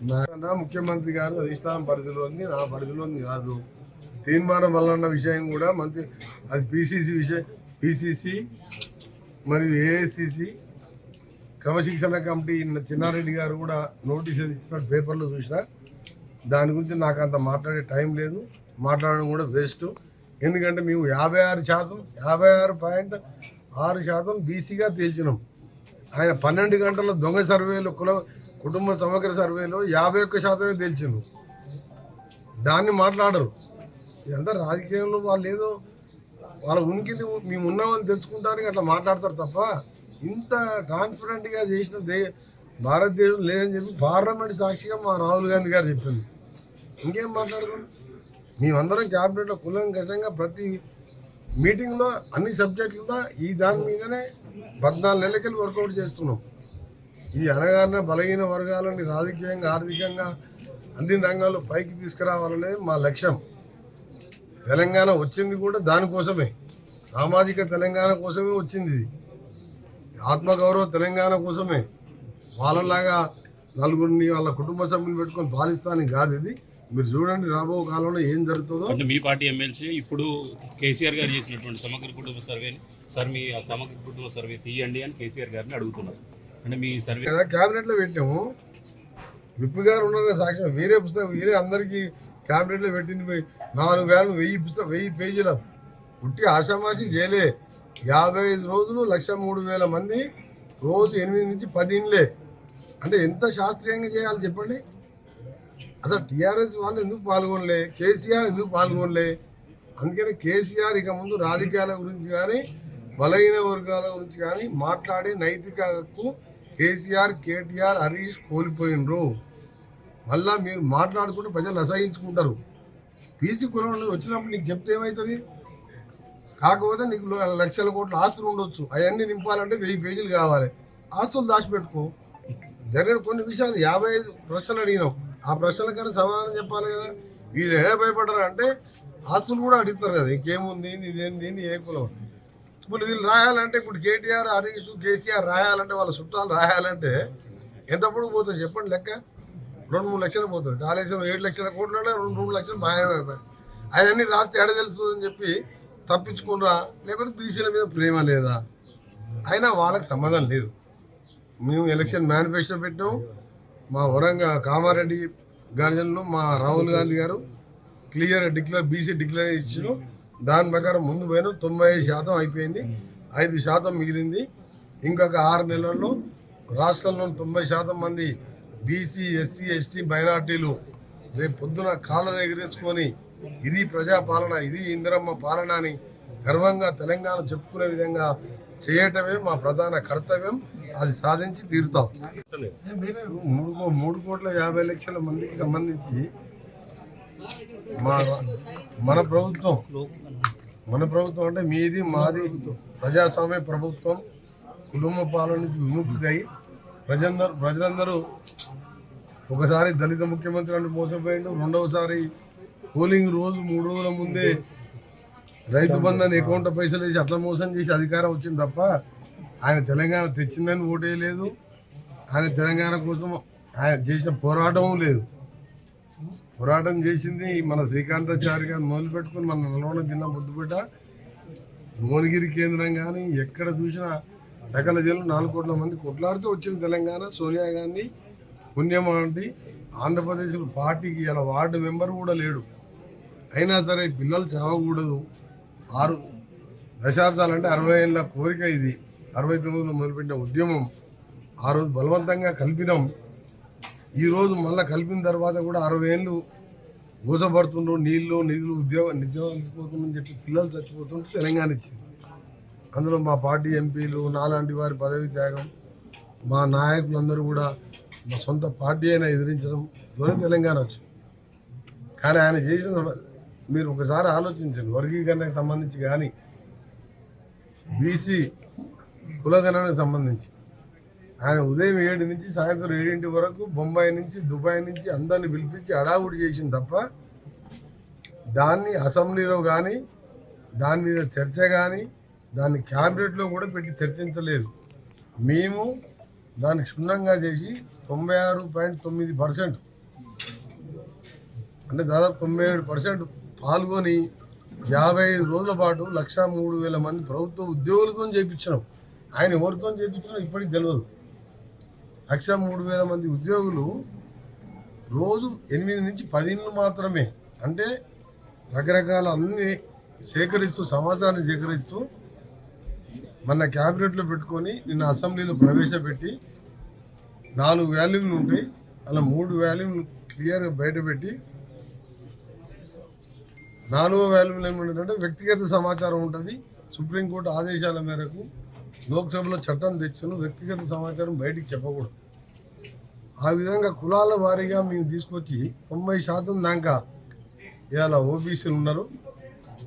నా ముఖ్యమంత్రి గారు అధిష్టానం పరిధిలో ఉంది నా పరిధిలో ఉంది కాదు. తీర్మానం వలన విషయం కూడా మంత్రి అది పిసిసి విషయం పిసిసి మరియు ఏఐసిసి క్రమశిక్షణ కమిటీ చిన్నారెడ్డి గారు కూడా నోటీస్ ఇచ్చిన పేపర్లో చూసిన దాని గురించి నాకు అంత మాట్లాడే టైం లేదు. మాట్లాడడం కూడా వేస్ట్. ఎందుకంటే మేము యాభై ఆరు శాతం యాభై ఆరు పాయింట్ ఆరు శాతం బీసీగా తేల్చినాం. ఆయన పన్నెండు గంటల దొంగ సర్వేలో కుల కుటుంబ సమగ్ర సర్వేలో యాభై ఒక్క శాతమే తేల్చిండు దాన్ని మాట్లాడరు. ఇదంతా రాజకీయంలో వాళ్ళు ఏదో వాళ్ళ ఉనికిది మేము ఉన్నామని తెలుసుకుంటానికి అట్లా మాట్లాడతారు తప్ప ఇంత ట్రాన్స్పరెంట్గా చేసిన దే భారతదేశం లేదని చెప్పి పార్లమెంట్ సాక్షిగా మా రాహుల్ గాంధీ గారు చెప్పింది. ఇంకేం మాట్లాడదాం మేమందరం క్యాబినెట్లో కులంకషంగా ప్రతి మీటింగ్లో అన్ని సబ్జెక్టుల్లో ఈ దాని మీదనే పద్నాలుగు నెలలకెళ్ళి వర్కౌట్ చేస్తున్నాం. ఈ అనగారిన బలహీన వర్గాలని రాజకీయంగా ఆర్థికంగా అన్ని రంగాల్లో పైకి తీసుకురావాలనేది మా లక్ష్యం. తెలంగాణ వచ్చింది కూడా దానికోసమే. సామాజిక తెలంగాణ కోసమే వచ్చింది ఇది. ఆత్మగౌరవ తెలంగాణ కోసమే. వాళ్ళలాగా నలుగురిని వాళ్ళ కుటుంబ సభ్యులు పెట్టుకొని పాలిస్తాని కాదు ఇది. మీరు చూడండి రాబో కాలంలో ఏం జరుగుతుందో. అంటే మీ పార్టీ ఎమ్మెల్సీ ఇప్పుడు కేసీఆర్ గారు చేసినటువంటి సమగ్ర కుటుంబ సర్వేని సార్ మీ ఆ సమగ్ర కుటుంబ సర్వే తీయండి అని కేసీఆర్ గారిని అడుగుతున్నారు. అంటే మీ సర్వీస్ కదా క్యాబినెట్లో పెట్టాము విప్ గారు ఉన్నారు సాక్ష్యం వేరే పుస్తకం వేరే అందరికీ క్యాబినెట్లో పెట్టింది పోయి నాలుగు వేలు వెయ్యి పుస్తకం వెయ్యి పేజీల. పుట్టి ఆషామాషి చేయలే యాభై ఐదు రోజులు లక్ష మూడు వేల మంది రోజు ఎనిమిది నుంచి పది ఇండ్లే. అంటే ఎంత శాస్త్రీయంగా చేయాలి చెప్పండి? అసలు టీఆర్ఎస్ వాళ్ళు ఎందుకు పాల్గొనలే? కేసీఆర్ ఎందుకు పాల్గొనలే? అందుకని కేసీఆర్ ఇక ముందు రాజకీయాల గురించి కానీ బలహీన వర్గాల గురించి కానీ మాట్లాడే నైతిక హక్కు కేసీఆర్ కేటీఆర్ హరీష్ కోల్పోయినరు. మళ్ళా మీరు మాట్లాడుకుంటే ప్రజలు అసహించుకుంటారు. పీసీ కులంలో వచ్చినప్పుడు నీకు చెప్తే ఏమవుతుంది కాకపోతే నీకు లక్షల కోట్ల ఆస్తులు ఉండొచ్చు. అవన్నీ నింపాలంటే వెయ్యి పేజీలు కావాలి. ఆస్తులు దాచిపెట్టుకో. జరిగిన కొన్ని విషయాలు యాభై ఐదు ప్రశ్నలు అడిగినాం. ఆ ప్రశ్నలకైనా సమాధానం చెప్పాలి కదా. వీళ్ళు ఎలా భయపడరు అంటే ఆస్తులు కూడా అడుగుతారు కదా. ఇంకేముంది? ఇదేంది? ఇది ఏ కులం? ఇప్పుడు వీళ్ళు రాయాలంటే ఇప్పుడు కేటీఆర్ హరీష్ కేసీఆర్ రాయాలంటే వాళ్ళ చుట్టాలు రాయాలంటే ఎంతప్పుడు పోతుంది చెప్పండి లెక్క? రెండు మూడు లక్షలు పోతుంది. కాళేశ్వరం ఏడు లక్షల కోట్లు రెండు మూడు లక్షలు మాయమైపోయి అవన్నీ రాస్తే ఎడ తెలుస్తుందని చెప్పి తప్పించుకున్నా లేకపోతే బీసీల మీద ప్రేమ లేదా? అయినా వాళ్ళకి సంబంధం లేదు. మేము ఎలక్షన్ మేనిఫెస్టో పెట్టాం. మా వరంగా కామారెడ్డి గార్జన్లు మా రాహుల్ గాంధీ గారు క్లియర్ డిక్లేర్ బీసీ డిక్లేర్ ఇచ్చారు. దాని ప్రకారం ముందు పోయిన తొంభై ఐదు శాతం అయిపోయింది. ఐదు శాతం మిగిలింది. ఇంకొక ఆరు నెలల్లో రాష్ట్రంలో తొంభై శాతం మంది బీసీ ఎస్సీ ఎస్టీ మైనార్టీలు రేపు పొద్దున కాళ్ళను ఎగిరేసుకొని ఇది ప్రజాపాలన ఇది ఇందిరమ్మ పాలన అని గర్వంగా తెలంగాణ చెప్పుకునే విధంగా చేయటమే మా ప్రధాన కర్తవ్యం. అది సాధించి తీరుతాం. మూడు మూడు కోట్ల యాభై లక్షల మందికి సంబంధించి మన ప్రభుత్వం మన ప్రభుత్వం అంటే మీది మాది ప్రజాస్వామ్య ప్రభుత్వం కుటుంబ పాలన నుంచి విముక్తి అయి ప్రజలందరూ ప్రజలందరూ ఒకసారి దళిత ముఖ్యమంత్రి అంటూ మోసపోయిండు రెండవసారి పోలింగ్ రోజు మూడు రోజుల ముందే రైతు బంధాన్ని అకౌంట్ పైసలు వేసి అట్లా మోసం చేసి అధికారం వచ్చింది తప్ప ఆయన తెలంగాణ తెచ్చిందని ఓటేయలేదు ఆయన తెలంగాణ కోసం ఆయన చేసిన పోరాటం లేదు. పోరాటం చేసింది మన శ్రీకాంతాచారి గారు మొదలు పెట్టుకుని మన నల్గొండ జిల్లా బుద్ధిపేట భువనగిరి కేంద్రం కానీ ఎక్కడ చూసినా సకల జిల్లా నాలుగు కోట్ల మంది కొట్లాడుతూ వచ్చిన తెలంగాణ. సోనియా గాంధీ పుణ్యమాంటి ఆంధ్రప్రదేశ్లో పార్టీకి ఇలా వార్డు మెంబర్ కూడా లేడు. అయినా సరే పిల్లలు చావకూడదు ఆరు దశాబ్దాలంటే అరవై ఏళ్ళ కోరిక ఇది. అరవై తొమ్మిదిలో మొదలుపెట్టిన ఉద్యమం ఆ రోజు బలవంతంగా కల్పినాం. ఈరోజు మళ్ళీ కలిపిన తర్వాత కూడా అరవై ఏళ్ళు ఊసపడుతుండ్రు నీళ్ళు నిధులు ఉద్యోగం నిద్యోగం చెప్పి పిల్లలు చచ్చిపోతుంటే తెలంగాణ ఇచ్చింది. అందులో మా పార్టీ ఎంపీలు నాలాంటి వారి పదవి త్యాగం మా నాయకులందరూ కూడా మా సొంత పార్టీ అయినా ఎదిరించడం ద్వారా తెలంగాణ వచ్చింది. కానీ ఆయన చేసిన మీరు ఒకసారి ఆలోచించండి వర్గీకరణకు సంబంధించి కానీ బీసీ కులగణనకు సంబంధించి. ఆయన ఉదయం ఏడు నుంచి సాయంత్రం ఏడింటి వరకు బొంబాయి నుంచి దుబాయ్ నుంచి అందరిని పిలిపించి అడావుడి చేసింది తప్ప దాన్ని అసెంబ్లీలో కానీ దాని మీద చర్చ కానీ దాన్ని క్యాబినెట్లో కూడా పెట్టి చర్చించలేదు. మేము దాన్ని క్షుణ్ణంగా చేసి తొంభై ఆరు పాయింట్ తొమ్మిది పర్సెంట్ అంటే దాదాపు తొంభై ఏడు పర్సెంట్ పాల్గొని యాభై ఐదు రోజుల పాటు లక్షా మూడు వేల మంది ప్రభుత్వ ఉద్యోగులతో చేయించినాం ఆయన ఎవరితో చేయించినా ఇప్పటికి తెలియదు లక్ష మూడు వేల మంది ఉద్యోగులు రోజు ఎనిమిది నుంచి పదిహేను మాత్రమే. అంటే రకరకాల అన్ని సేకరిస్తూ సమాచారాన్ని సేకరిస్తూ మన క్యాబినెట్లో పెట్టుకొని నిన్న అసెంబ్లీలో ప్రవేశపెట్టి నాలుగు వాల్యూలు ఉంటాయి. అలా మూడు వాల్యూలు క్లియర్గా బయటపెట్టి నాలుగో వాల్యూలు ఏమంటుందంటే వ్యక్తిగత సమాచారం ఉంటుంది. సుప్రీంకోర్టు ఆదేశాల మేరకు లోక్సభలో చట్టం తెచ్చును వ్యక్తిగత సమాచారం బయటికి చెప్పకూడదు. ఆ విధంగా కులాల వారీగా మేము తీసుకొచ్చి తొంభై శాతం దాకా ఇవాళ ఓబీసీలు ఉన్నారు.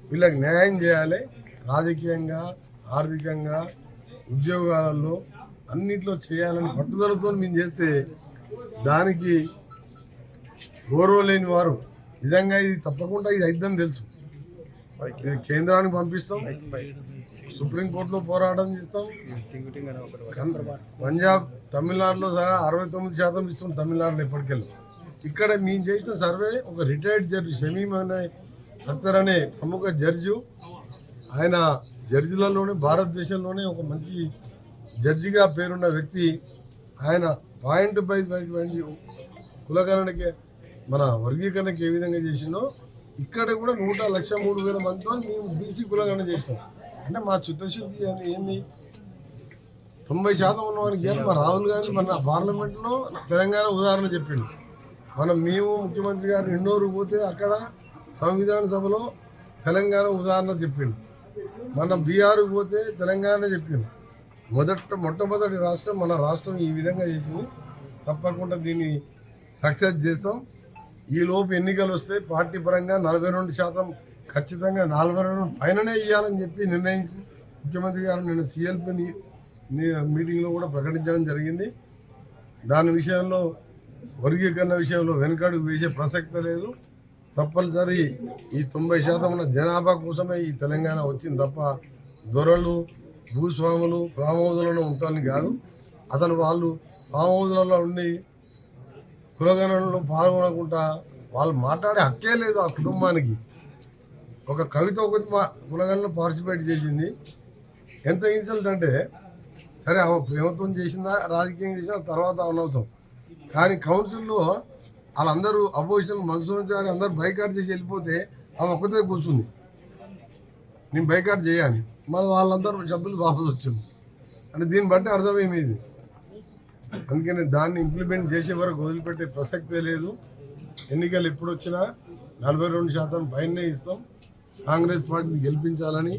వీళ్ళకి న్యాయం చేయాలి. రాజకీయంగా ఆర్థికంగా ఉద్యోగాలలో అన్నిట్లో చేయాలని పట్టుదలతో మేము చేస్తే దానికి గౌరవ లేని వారు. నిజంగా ఇది తప్పకుండా ఇది అయిద్దని తెలుసు. కేంద్రానికి పంపిస్తాం? సుప్రీంకోర్టులో పోరాటం చేస్తాం. పంజాబ్ తమిళనాడులో సహా అరవై తొమ్మిది శాతం ఇస్తాం తమిళనాడులో ఎప్పటికెళ్ళి. ఇక్కడ మేము చేసిన సర్వే ఒక రిటైర్డ్ జడ్జి షమీమ్ అనే అఖ్తర్ అనే ప్రముఖ జడ్జి. ఆయన జడ్జిలలోనే భారతదేశంలోనే ఒక మంచి జడ్జిగా పేరున్న వ్యక్తి. ఆయన పాయింట్ బై కులగణనకి మన వర్గీకరణకి ఏ విధంగా చేసిందో ఇక్కడ కూడా నూట లక్ష మూడు వేల మందితో మేము బీసీ కులగణన చేసినాం. అంటే మా చిత్తశుద్ధి అని ఏంది? తొంభై శాతం ఉన్నవానికి కానీ మా రాహుల్ గాంధీ మన పార్లమెంట్లో తెలంగాణ ఉదాహరణ చెప్పిండు. మనం మేము ముఖ్యమంత్రి గారు ఎన్నోరు పోతే అక్కడ సంవిధాన సభలో తెలంగాణ ఉదాహరణ చెప్పిండు. మన బీహార్కు పోతే తెలంగాణ చెప్పిండు. మొదట మొట్టమొదటి రాష్ట్రం మన రాష్ట్రం ఈ విధంగా చేసింది. తప్పకుండా దీన్ని సక్సెస్ చేస్తాం. ఈ లోపు ఎన్నికలు వస్తే పార్టీ పరంగా నలభై రెండు శాతం ఖచ్చితంగా నలభై రెండు పైననే ఇవ్వాలని చెప్పి నిర్ణయించి ముఖ్యమంత్రి గారు నిన్న సిఎల్పిని మీటింగ్లో కూడా ప్రకటించడం జరిగింది. దాని విషయంలో వర్గీకరణ విషయంలో వెనుకడుగు వేసే ప్రసక్తి లేదు. తప్పనిసరి ఈ తొంభై శాతం ఉన్న జనాభా కోసమే ఈ తెలంగాణ వచ్చింది తప్ప దొరలు భూస్వాములు రామోదులను ఉంటాను కాదు. అసలు వాళ్ళు రామోదులలో ఉండి కులగణంలో పాల్గొనకుండా వాళ్ళు మాట్లాడే హక్కే లేదు ఆ కుటుంబానికి. ఒక కవిత ఒకటి మా కులగణలో పార్టిసిపేట్ చేసింది. ఎంత ఇన్సల్ట్ అంటే సరే ఆమె ప్రేమతో చేసిందా రాజకీయం చేసినా తర్వాత అనవసరం. కానీ కౌన్సిల్లో వాళ్ళందరూ అపోజిషన్ మనసుచారి అందరూ బైకాట్ చేసి వెళ్ళిపోతే ఆమె ఒక్కతే కూర్చుంది. నేను బైకాట్ చేయాలి. మరి వాళ్ళందరూ సభ్యులు వాపసు వచ్చింది. అంటే దీన్ని బట్టి అర్థమేమేది అందుకని దాన్ని ఇంప్లిమెంట్ చేసే వరకు వదిలిపెట్టే ప్రసక్తే లేదు. ఎన్నికలు ఎప్పుడు వచ్చినా నలభై రెండు శాతం పైనే ఇస్తాం. కాంగ్రెస్ పార్టీని గెలిపించాలని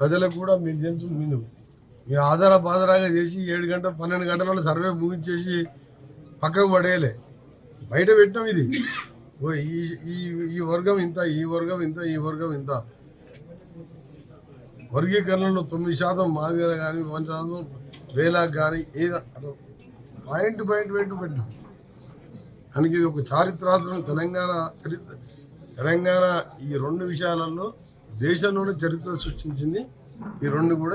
ప్రజలకు కూడా మీరు తెలుసు మీరు మీ ఆధార బాధరాగా చేసి ఏడు గంటల పన్నెండు గంటల సర్వే ముగించేసి పక్కకు పడేయలే. బయట పెట్టాం ఇది. ఓ ఈ ఈ ఈ వర్గం ఇంత ఈ వర్గం ఇంత ఈ వర్గం ఇంత. వర్గీకరణలో తొమ్మిది శాతం మాదిగల కానీ వన్ శాతం వేలాకు కానీ ఏదో పాయింట్ పాయింట్ పాయింట్ పెట్టాం దానికి ఇది ఒక చారిత్రాత్మక తెలంగాణ చరిత్ర తెలంగాణ ఈ రెండు విషయాలలో దేశంలోనే చరిత్ర సృష్టించింది. ఈ రెండు కూడా